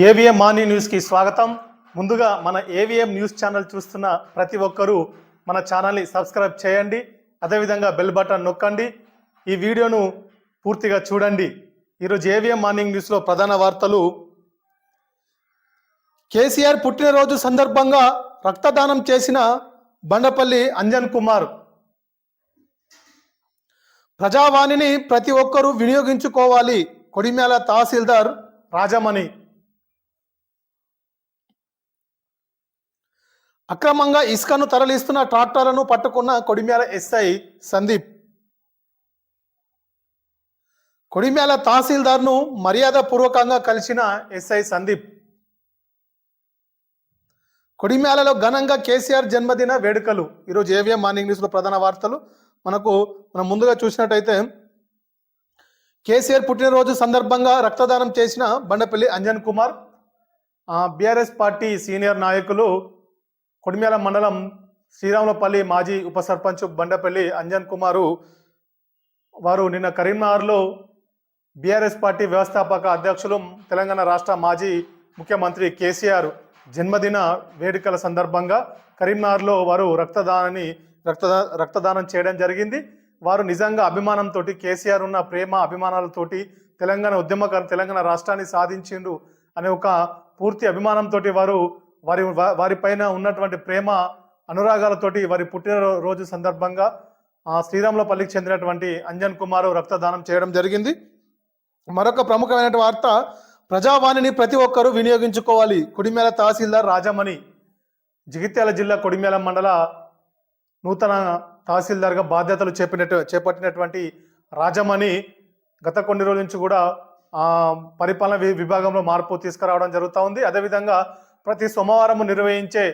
AVM morning న్యూస్కి స్వాగతం. ముందుగా మన ఏవిఎం న్యూస్ ఛానల్ చూస్తున్న ప్రతి ఒక్కరూ మన ఛానల్ని సబ్స్క్రైబ్ చేయండి అదేవిధంగా బెల్ బటన్ నొక్కండి ఈ వీడియోను పూర్తిగా చూడండి. ఈరోజు ఏవిఎం మార్నింగ్ న్యూస్లో ప్రధాన వార్తలు. కేసీఆర్ పుట్టినరోజు సందర్భంగా రక్తదానం చేసిన బండపల్లి అంజన్ కుమార్. ప్రజావాణిని ప్రతి ఒక్కరూ వినియోగించుకోవాలి కొడిమ్యాల తహసీల్దార్ రాజమణి. అక్రమంగా ఇసుకను తరలిస్తున్న ట్రాక్టర్లను పట్టుకున్న కొడిమ్యాల ఎస్ఐ సందీప్. కొడిమ్యాల తహసీల్దార్ను మర్యాదపూర్వకంగా కలిసిన ఎస్ఐ సందీప్. కొడిమ్యాలలో ఘనంగా కేసీఆర్ జన్మదిన వేడుకలు. ఈరోజు ఏవిఎం మార్నింగ్ న్యూస్లో ప్రధాన వార్తలు. మనకు మనం ముందుగా చూసినట్టయితే కేసీఆర్ పుట్టినరోజు సందర్భంగా రక్తదానం చేసిన Bandapalli Anjan Kumar BRS party senior నాయకులు కొడిమ్యాల మండలం శ్రీరాములపల్లి మాజీ ఉప సర్పంచ్ బండపల్లి అంజన్ కుమారు వారు నిన్న కరీంనగర్లో బీఆర్ఎస్ పార్టీ వ్యవస్థాపక అధ్యక్షులు తెలంగాణ రాష్ట్ర మాజీ ముఖ్యమంత్రి కేసీఆర్ జన్మదిన వేడుకల సందర్భంగా కరీంనగర్లో వారు రక్తదానాన్ని రక్తదా రక్తదానం చేయడం జరిగింది. వారు నిజంగా అభిమానంతో కేసీఆర్ ఉన్న ప్రేమ అభిమానాలతోటి తెలంగాణ ఉద్యమకారు తెలంగాణ రాష్ట్రాన్ని సాధించిండు అనే ఒక పూర్తి అభిమానంతో వారు వారి వారి పైన ఉన్నటువంటి ప్రేమ అనురాగాలతోటి వారి పుట్టినరోజు సందర్భంగా ఆ శ్రీరాములపల్లికి చెందినటువంటి అంజన్ కుమార్ రక్తదానం చేయడం జరిగింది. మరొక ప్రముఖమైన వార్త ప్రజావాణిని ప్రతి ఒక్కరూ వినియోగించుకోవాలి. కొడిమేల తహసీల్దార్ రాజమణి జగిత్యాల జిల్లా కొడిమేల మండల నూతన తహసీల్దార్గా బాధ్యతలు చేపట్టినట్టు చేపట్టినటువంటి రాజమణి గత కొన్ని రోజుల నుంచి కూడా పరిపాలన విభాగంలో మార్పు తీసుకురావడం జరుగుతూ ఉంది. అదేవిధంగా ప్రతి సోమవారం నిర్వహించే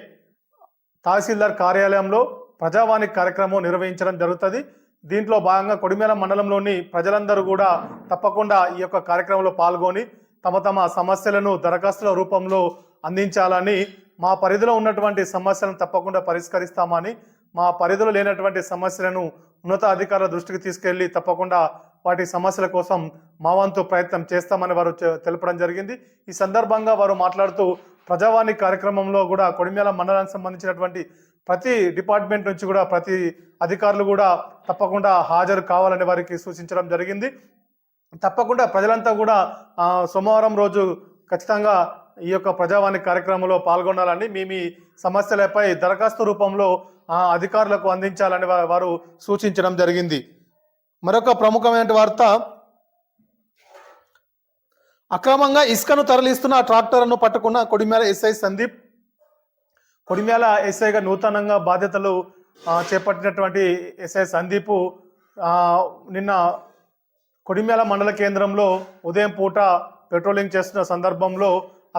తహసీల్దార్ కార్యాలయంలో ప్రజావాణి కార్యక్రమం నిర్వహించడం జరుగుతుంది. దీంట్లో భాగంగా కొడిమేల మండలంలోని ప్రజలందరూ కూడా తప్పకుండా ఈ యొక్క కార్యక్రమంలో పాల్గొని తమ తమ సమస్యలను దరఖాస్తుల రూపంలో అందించాలని మా పరిధిలో ఉన్నటువంటి సమస్యలను తప్పకుండా పరిష్కరిస్తామని మా పరిధిలో లేనటువంటి సమస్యలను ఉన్నత అధికారుల దృష్టికి తీసుకెళ్ళి తప్పకుండా వాటి సమస్యల కోసం మా వంతు ప్రయత్నం చేస్తామని వారు తెలపడం జరిగింది. ఈ సందర్భంగా వారు మాట్లాడుతూ ప్రజావాణి కార్యక్రమంలో కూడా కొడిమేల మండలానికి సంబంధించినటువంటి ప్రతి డిపార్ట్మెంట్ నుంచి కూడా ప్రతి అధికారులు కూడా తప్పకుండా హాజరు కావాలని వారికి సూచించడం జరిగింది. తప్పకుండా ప్రజలంతా కూడా సోమవారం రోజు ఖచ్చితంగా ఈ యొక్క ప్రజావాణి కార్యక్రమంలో పాల్గొనాలని మీ మీ సమస్యలపై దరఖాస్తు రూపంలో అధికారులకు అందించాలని వారు సూచించడం జరిగింది. మరొక ప్రముఖమైన వార్త అక్రమంగా ఇసుకను తరలిస్తున్న ట్రాక్టర్ను పట్టుకున్న కొడిమేల ఎస్ఐ సందీప్. కొడిమేల ఎస్ఐగా నూతనంగా బాధ్యతలు చేపట్టినటువంటి ఎస్ఐ సందీపు నిన్న కొడిమేల మండల కేంద్రంలో ఉదయం పూట పెట్రోలింగ్ చేస్తున్న సందర్భంలో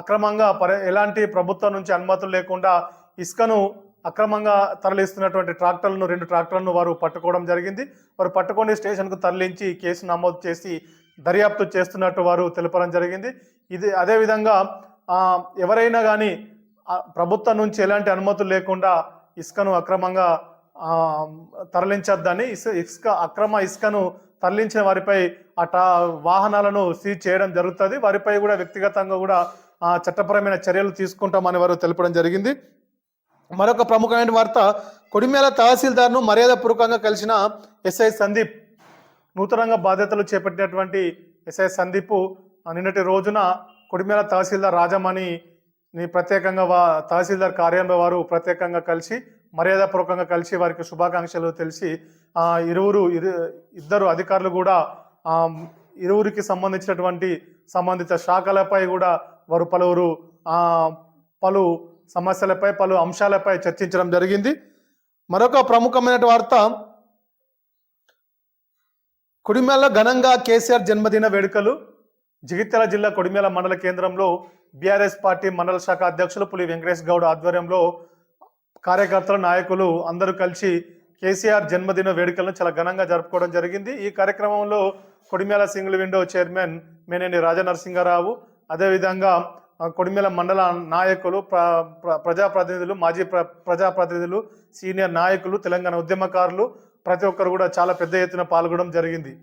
అక్రమంగా పరి ఎలాంటి ప్రభుత్వం నుంచి అనుమతులు లేకుండా ఇసుకను అక్రమంగా తరలిస్తున్నటువంటి ట్రాక్టర్లను రెండు ట్రాక్టర్లను వారు పట్టుకోవడం జరిగింది. వారు పట్టుకొని స్టేషన్కు తరలించి కేసు నమోదు చేసి దర్యాప్తు చేస్తున్నట్టు వారు తెలపడం జరిగింది. ఇది అదేవిధంగా ఎవరైనా కానీ ప్రభుత్వం నుంచి ఎలాంటి అనుమతులు లేకుండా ఇసుకను అక్రమంగా తరలించొద్దని ఇసుక అక్రమ ఇసుకను తరలించిన వారిపై అటా వాహనాలను సీజ్ చేయడం జరుగుతుంది. వారిపై కూడా వ్యక్తిగతంగా కూడా చట్టపరమైన చర్యలు తీసుకుంటామని వారు తెలపడం జరిగింది. మరొక ప్రముఖమైన వార్త కొడిమేల తహసీల్దార్ను మర్యాదపూర్వకంగా కలిసిన ఎస్ఐ సందీప్ నూతనంగా బాధ్యతలు చేపట్టినటువంటి ఎస్ఐ సందీప్ నిన్నటి రోజున కొడిమేల తహసీల్దార్ రాజమణి ని ప్రత్యేకంగా వా తహసీల్దార్ కార్యాలయంలో వారు ప్రత్యేకంగా కలిసి మర్యాదపూర్వకంగా కలిసి వారికి శుభాకాంక్షలు తెలిసి ఇరువురు ఇరు ఇద్దరు అధికారులు కూడా ఇరువురికి సంబంధించినటువంటి సంబంధిత శాఖలపై కూడా వారు పలువురు పలు సమస్యలపై పలు అంశాలపై చర్చించడం జరిగింది. మరొక ప్రముఖమైన వార్త కొడిమేల ఘనంగా కేసీఆర్ జన్మదిన వేడుకలు. జగిత్యాల జిల్లా కొడిమేల మండల కేంద్రంలో బీఆర్ఎస్ పార్టీ మండల శాఖ అధ్యక్షులు పులి వెంకటేష్ గౌడ్ ఆధ్వర్యంలో కార్యకర్తలు నాయకులు అందరూ కలిసి కేసీఆర్ జన్మదిన వేడుకలను చాలా ఘనంగా జరుపుకోవడం జరిగింది. ఈ కార్యక్రమంలో Kodimyal single window chairman Meneni Rajanarasimharao అదేవిధంగా కొడిమేల మండల నాయకులు ప్ర ప్ర- ప్రజాప్రతినిధులు మాజీ ప్ర ప్రజాప్రతినిధులు సీనియర్ నాయకులు తెలంగాణ ఉద్యమకారులు ప్రతి ఒక్కరు కూడా చాలా పెద్ద ఎత్తున పాల్గొనడం జరిగింది.